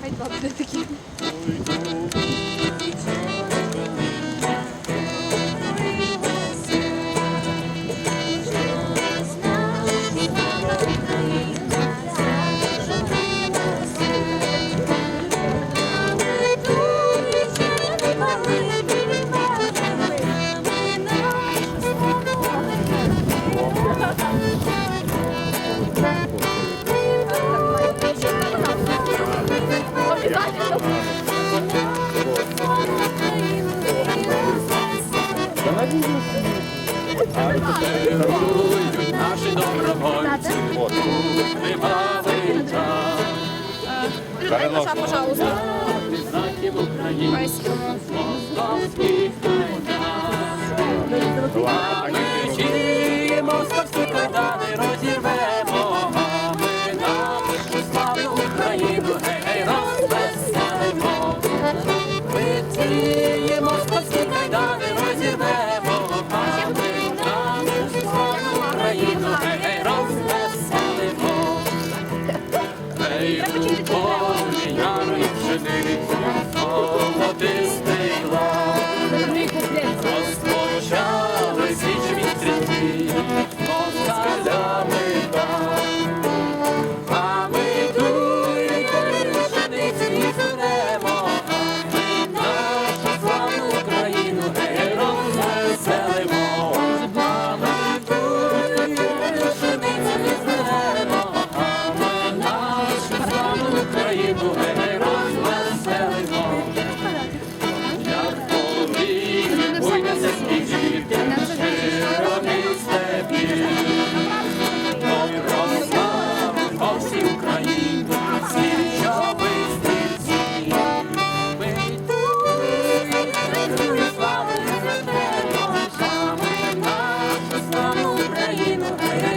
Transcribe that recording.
Хай два буде такі. Дарують наші добровольці, тривалий час. Переноша, пожалуйста. Знаків України, московських кайдан. країну, гей, гей, розвеселимо. Гей, Amen.